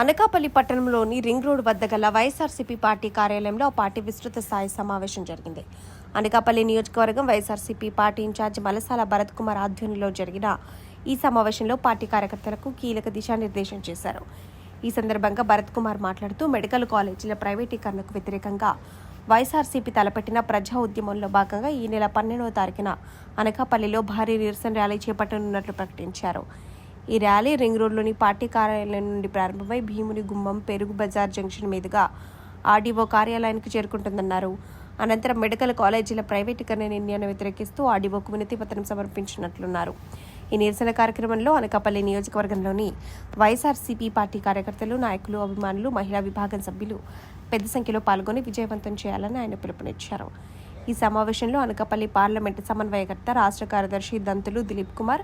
అనకాపల్లి పట్టణంలోని ring road వద్ద గల వైఎస్ఆర్సీపీ పార్టీ కార్యాలయంలో ఆ పార్టీ విస్తృత స్థాయి సమావేశం జరిగింది. అనకాపల్లి నియోజకవర్గం వైఎస్ఆర్సీపీ పార్టీ ఇన్ఛార్జ్ మలసాల భరత్ కుమార్ ఆధ్వర్యంలో జరిగిన ఈ సమావేశంలో పార్టీ కార్యకర్తలకు కీలక దిశానిర్దేశం చేశారు. ఈ సందర్భంగా భరత్ కుమార్ మాట్లాడుతూ మెడికల్ కాలేజీల ప్రైవేటీకరణకు వ్యతిరేకంగా వైఎస్ఆర్సీపీ తలపెట్టిన ప్రజా ఉద్యమంలో భాగంగా ఈ నెల పన్నెండవ తారీఖున అనకాపల్లిలో భారీ నిరసన ర్యాలీ చేపట్టనున్నట్లు ప్రకటించారు. ఈ ర్యాలీ రింగ్ రోడ్లోని పార్టీ కార్యాలయం నుండి ప్రారంభమై భీముని గుమ్మం పెరుగు బజార్ జంక్షన్ మీదుగా ఆర్డీఓ కార్యాలయానికి చేరుకుంటుందన్నారు. అనంతరం మెడికల్ కాలేజీల ప్రైవేటీకరణ నిర్ణయాన్ని వ్యతిరేకిస్తూ ఆర్డీఓకు వినతి పత్రం సమర్పించినట్లున్నారు. ఈ నిరసన కార్యక్రమంలో అనకాపల్లి నియోజకవర్గంలోని వైఎస్ఆర్సీపీ పార్టీ కార్యకర్తలు నాయకులు అభిమానులు మహిళా విభాగం సభ్యులు పెద్ద సంఖ్యలో పాల్గొని విజయవంతం చేయాలని ఆయన పిలుపునిచ్చారు. ఈ సమావేశంలో అనకాపల్లి పార్లమెంటు సమన్వయకర్త రాష్ట్ర కార్యదర్శి దంతులు దిలీప్ కుమార్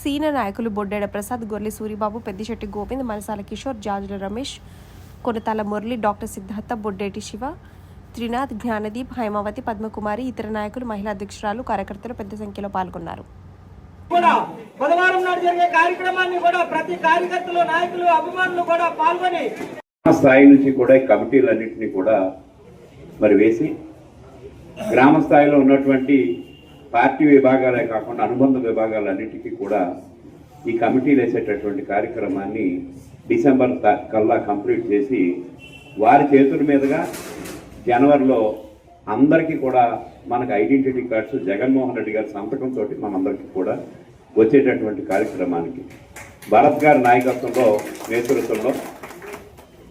సీనియర్ నాయకులు బొడ్డెడ ప్రసాద్ గొర్లి సూరిబాబు పెద్దిశెట్టి గోవింద్ మనసాల కిషోర్ జాజుల రమేష్ కొనతాల మురళి డాక్టర్ సిద్ధార్థ బొడ్డేటి శివ త్రినాథ్ జ్ఞానదీప్ హైమావతి పద్మకుమారి ఇతర నాయకులు మహిళా అధ్యక్షురాలు కార్యకర్తలు పెద్ద సంఖ్యలో పాల్గొన్నారు. కూడా బుధవారం నాడు జరిగే కార్యక్రమాన్ని కూడా ప్రతి కార్యకర్తలు నాయకులు అభిమానులు కూడా పాల్గొని స్థాయి నుంచి కూడా కమిటీలన్నింటినీ కూడా మరి వేసి గ్రామ స్థాయిలో ఉన్నటువంటి పార్టీ విభాగాలే కాకుండా అనుబంధ విభాగాలన్నిటికీ కూడా ఈ కమిటీలు వేసేటటువంటి కార్యక్రమాన్ని డిసెంబర్ కల్లా కంప్లీట్ చేసి వారి చేతుల మీదుగా జనవరిలో అందరికీ కూడా మనకు ఐడెంటిటీ కార్డ్స్ జగన్మోహన్ రెడ్డి గారి సంతకంతో మనందరికీ కూడా వచ్చేటటువంటి కార్యక్రమానికి భరత్ గారి నాయకత్వంలో నేతృత్వంలో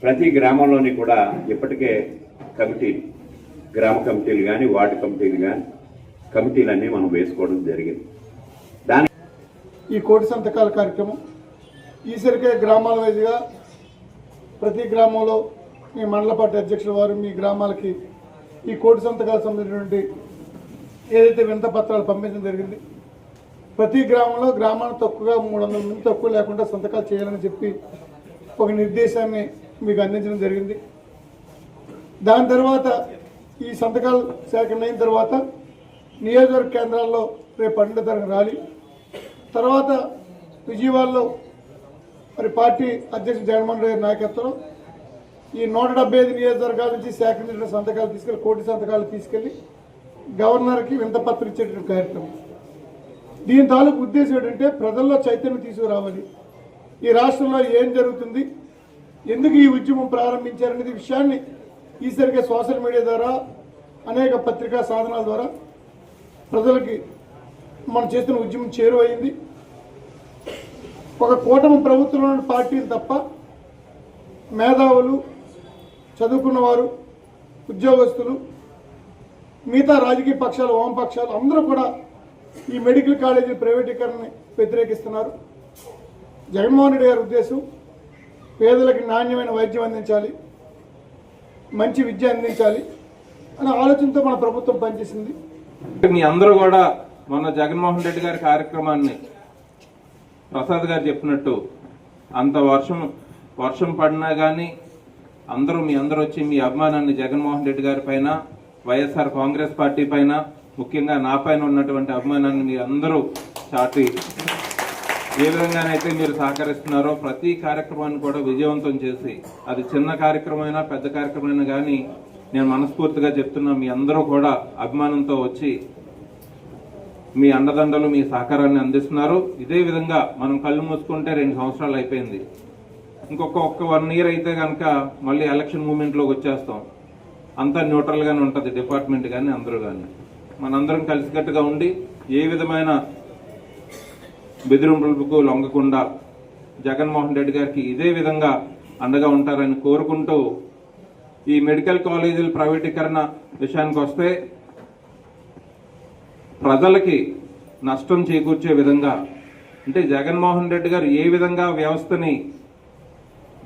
ప్రతి గ్రామంలోని కూడా ఇప్పటికే కమిటీ గ్రామ కమిటీలు కానీ వార్డు కమిటీలు కానీ కమిటీలన్నీ మనం వేసుకోవడం జరిగింది. దాని ఈ కోటి సంతకాల కార్యక్రమం ఈసరికే గ్రామాల వైజ్గా ప్రతి గ్రామంలో మీ మండల పార్టీ అధ్యక్షుల వారు మీ గ్రామాలకి ఈ కోటి సంతకాలకు సంబంధించినటువంటి ఏదైతే వింత పత్రాలు పంపించడం జరిగింది ప్రతి గ్రామంలో గ్రామాన్ని తక్కువగా మూడు వందల మంది తక్కువ లేకుండా సంతకాలు చేయాలని చెప్పి ఒక నిర్దేశాన్ని మీకు అందించడం జరిగింది. దాని తర్వాత ఈ సంతకాలు సేకరణ అయిన తర్వాత నియోజకవర్గ కేంద్రాల్లో రేపు పన్నెండో తారీఖు ర్యాలీ. తర్వాత విజయవాడలో మరి పార్టీ అధ్యక్షుడు జగన్మోహన్ రెడ్డి నాయకత్వంలో ఈ నూట డెబ్బై ఐదు నియోజకవర్గాల నుంచి సేకరించిన సంతకాలు తీసుకెళ్ళి కోటి సంతకాలు తీసుకెళ్ళి గవర్నర్కి వింతపత్రం ఇచ్చేటువంటి కార్యక్రమం. దీని తాలూకు ఉద్దేశం ఏంటంటే ప్రజల్లో చైతన్యం తీసుకురావాలి. ఈ రాష్ట్రంలో ఏం జరుగుతుంది? ఎందుకు ఈ ఉద్యమం ప్రారంభించారనేది విషయాన్ని ఈసరిగా సోషల్ మీడియా ద్వారా అనేక పత్రికా సాధనాల ద్వారా ప్రజలకి మనం చేస్తున్న ఉద్యమం చేరువైంది ఒక కూటమి ప్రభుత్వంలో పార్టీలు తప్ప మేధావులు చదువుకున్నవారు ఉద్యోగస్తులు మిగతా రాజకీయ పక్షాలు వామపక్షాలు అందరూ కూడా ఈ మెడికల్ కాలేజీ ప్రైవేటీకరణని వ్యతిరేకిస్తున్నారు. జగన్మోహన్ రెడ్డి గారి ఉద్దేశం పేదలకు నాణ్యమైన వైద్యం అందించాలి. మంచి విద్య అందించాలి అనే ఆలోచనతో మన ప్రభుత్వం పనిచేసింది. మీ అందరూ కూడా మొన్న జగన్మోహన్ రెడ్డి గారి కార్యక్రమాన్ని ప్రసాద్ గారు చెప్పినట్టు అంత వర్షం వర్షం పడినా కానీ అందరూ మీ అందరూ వచ్చి మీ అభిమానాన్ని జగన్మోహన్ రెడ్డి గారి పైన వైఎస్ఆర్ కాంగ్రెస్ పార్టీ పైన ముఖ్యంగా నా పైన ఉన్నటువంటి అభిమానాన్ని మీరు అందరూ చాటి ఏ విధంగానైతే మీరు సహకరిస్తున్నారో ప్రతి కార్యక్రమాన్ని కూడా విజయవంతం చేసి అది చిన్న కార్యక్రమమైనా పెద్ద కార్యక్రమైనా కానీ నేను మనస్ఫూర్తిగా చెప్తున్నా మీ అందరూ కూడా అభిమానంతో వచ్చి మీ అండదండలు మీ సహకారాన్ని అందిస్తున్నారు. ఇదే విధంగా మనం కళ్ళు మూసుకుంటే రెండు సంవత్సరాలు అయిపోయింది. ఇంకొక ఒక్క వన్ ఇయర్ అయితే కనుక మళ్ళీ ఎలక్షన్ మూమెంట్లోకి వచ్చేస్తాం. అంతా న్యూట్రల్గానే ఉంటుంది డిపార్ట్మెంట్ కానీ అందరూ కానీ మనందరం కలిసికట్టుగా ఉండి ఏ విధమైన బెదిరింపులకు లొంగకుండా జగన్మోహన్ రెడ్డి గారికి ఇదే విధంగా అండగా ఉంటారని కోరుకుంటూ ఈ మెడికల్ కాలేజీల ప్రైవేటీకరణ విషయానికి వస్తే ప్రజలకి నష్టం చేకూర్చే విధంగా అంటే జగన్మోహన్ రెడ్డి గారు ఏ విధంగా వ్యవస్థని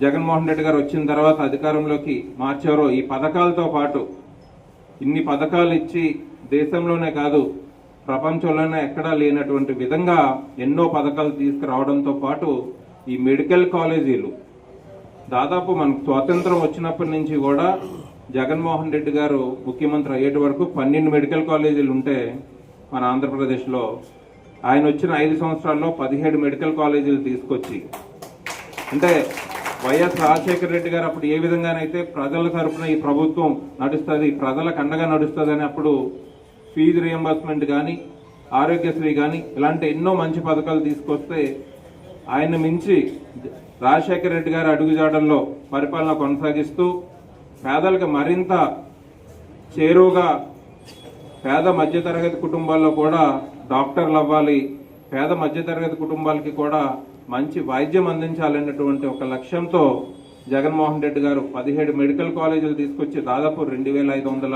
జగన్మోహన్ రెడ్డి గారు వచ్చిన తర్వాత అధికారంలోకి మార్చారో ఈ పథకాలతో పాటు ఇన్ని పథకాలు ఇచ్చి దేశంలోనే కాదు ప్రపంచంలోనే ఎక్కడా లేనటువంటి విధంగా ఎన్నో పథకాలు తీసుకురావడంతో పాటు ఈ మెడికల్ కాలేజీలు దాదాపు మనకు స్వాతంత్రం వచ్చినప్పటి నుంచి కూడా జగన్మోహన్ రెడ్డి గారు ముఖ్యమంత్రి అయ్యేటి వరకు పన్నెండు మెడికల్ కాలేజీలు ఉంటే మన ఆంధ్రప్రదేశ్లో ఆయన వచ్చిన ఐదు సంవత్సరాల్లో పదిహేడు మెడికల్ కాలేజీలు తీసుకొచ్చి అంటే వైఎస్ రాజశేఖర రెడ్డి గారు అప్పుడు ఏ విధంగానైతే ప్రజల తరఫున ఈ ప్రభుత్వం నడుస్తుంది ప్రజలకు అండగా నడుస్తుంది అప్పుడు ఫీజు రియంబర్స్మెంట్ కానీ ఆరోగ్యశ్రీ కానీ ఇలాంటి ఎన్నో మంచి పథకాలు తీసుకొస్తే ఆయన మించి రాజశేఖర రెడ్డి గారి అడుగుజాడల్లో పరిపాలన కొనసాగిస్తూ పేదలకు మరింత చేరువుగా పేద మధ్యతరగతి కుటుంబాల్లో కూడా డాక్టర్లు అవ్వాలి పేద మధ్యతరగతి కుటుంబాలకి కూడా మంచి వైద్యం అందించాలనేటువంటి ఒక లక్ష్యంతో జగన్మోహన్ రెడ్డి గారు పదిహేడు మెడికల్ కాలేజీలు తీసుకొచ్చి దాదాపు రెండు వేల ఐదు వందల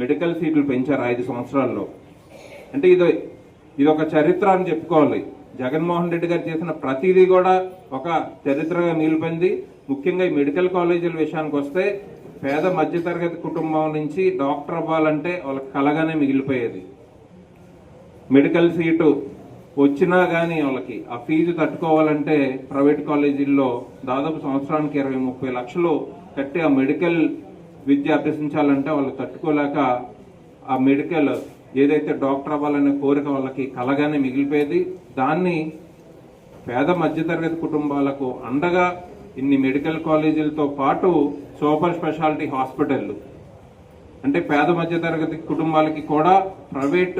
మెడికల్ సీట్లు పెంచారు ఐదు సంవత్సరాల్లో. అంటే ఇది ఇది ఒక చరిత్ర అని చెప్పుకోవాలి. జగన్మోహన్ రెడ్డి గారు చేసిన ప్రతిదీ కూడా ఒక చరిత్రగా మిగిలిపోయింది ముఖ్యంగా ఈ మెడికల్ కాలేజీల విషయానికి వస్తే పేద మధ్యతరగతి కుటుంబం నుంచి డాక్టర్ అవ్వాలంటే వాళ్ళకి కలగానే మిగిలిపోయేది. మెడికల్ సీటు వచ్చినా కానీ వాళ్ళకి ఆ ఫీజు తట్టుకోవాలంటే ప్రైవేట్ కాలేజీల్లో దాదాపు సంవత్సరానికి ఇరవై ముప్పై లక్షలు కట్టి ఆ మెడికల్ విద్య అభ్యసించాలంటే వాళ్ళు తట్టుకోలేక ఆ మెడికల్ ఏదైతే డాక్టర్ అవ్వాలనే కోరిక వాళ్ళకి కలగానే మిగిలిపోయేది. దాన్ని పేద మధ్యతరగతి కుటుంబాలకు అండగా ఇన్ని మెడికల్ కాలేజీలతో పాటు సూపర్ స్పెషాలిటీ హాస్పిటళ్ళు. అంటే పేద మధ్యతరగతి కుటుంబాలకి కూడా ప్రైవేట్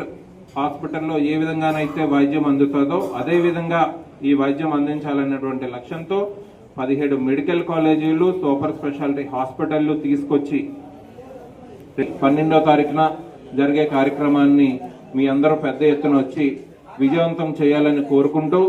హాస్పిటల్లో ఏ విధంగానైతే వైద్యం అందుతుందో అదేవిధంగా ఈ వైద్యం అందించాలనేటువంటి లక్ష్యంతో పదిహేడు మెడికల్ కాలేజీలు సూపర్ స్పెషాలిటీ హాస్పిటల్లు తీసుకొచ్చి పన్నెండో తారీఖున జరిగే కార్యక్రమాన్ని మీ అందరూ పెద్ద ఎత్తున వచ్చి విజయవంతం చేయాలని కోరుకుంటూ